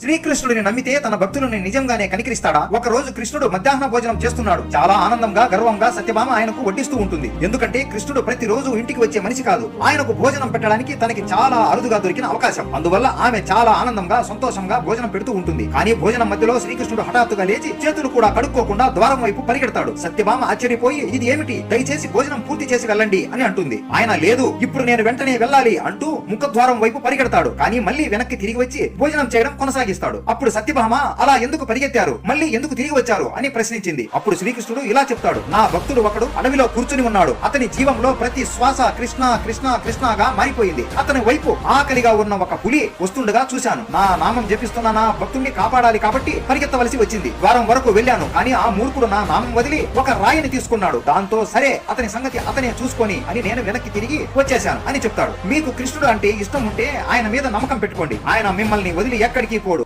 శ్రీకృష్ణుడిని నమ్మితే తన భక్తులని నిజంగానే కనికరిస్తాడా? ఒక రోజు కృష్ణుడు మధ్యాహ్న భోజనం చేస్తున్నాడు. చాలా ఆనందంగా గర్వంగా సత్యభామ ఆయనకు వడ్డిస్తూ ఉంటుంది. ఎందుకంటే కృష్ణుడు ప్రతిరోజు ఇంటికి వచ్చే మనిషి కాదు. ఆయనకు భోజనం పెట్టడానికి తనకి చాలా అరుదుగా దొరికిన అవకాశం. అందువల్ల ఆమె చాలా ఆనందంగా సంతోషంగా భోజనం పెడుతూ ఉంటుంది. కానీ భోజనం మధ్యలో శ్రీకృష్ణుడు హఠాత్తుగా లేచి చేతులు కూడా కడుక్కోకుండా ద్వారం వైపు పరిగెడతాడు. సత్యభామ ఆశ్చర్యపోయి ఇది ఏమిటి? దయచేసి భోజనం పూర్తి చేసి వెళ్ళండి అని అంటుంది. ఆయన లేదు ఇప్పుడు నేను వెంటనే వెళ్ళాలి అంటూ ముఖద్వారం వైపు పరిగెడతాడు. కానీ మళ్ళీ వెనక్కి తిరిగి వచ్చి భోజనం చేయడం కొనసాగిస్తాడు. అప్పుడు సత్యభామ అలా ఎందుకు పరిగెత్తారు? మళ్ళీ ఎందుకు తిరిగి వచ్చారు? అని ప్రశ్నించింది. అప్పుడు శ్రీకృష్ణుడు ఇలా చెప్తాడు. నా భక్తుడు ఒకడు అడవిలో కూర్చుని ఉన్నాడు. అతని జీవంలో ప్రతి శ్వాస కృష్ణ కృష్ణ కృష్ణగా మారిపోయింది. అతని వైపు ఆకలిగా ఉన్న ఒక పులి వస్తుండగా చూశాను. నా నామం జపిస్తున్న నా భక్తుడిని కాపాడాలి కాబట్టి పరిగెత్తవలసి వచ్చింది. ద్వారం వరకు వెళ్ళాను. కానీ ఆ మూర్ఖుడు నా నామం వదిలి ఒక రాయిని తీసుకున్నాడు. దాంతో సరే అతని సంగతి అతనే చూసుకొని అని నేను వెనక్కి తిరిగి వచ్చేశాను అని చెప్తాడు. మీకు కృష్ణుడు అంటే ఇష్టం ఉంటే ఆయన మీద నమ్మకం పెట్టుకోండి. ఆయన మిమ్మల్ని వదిలి ఎక్కడికి పోడు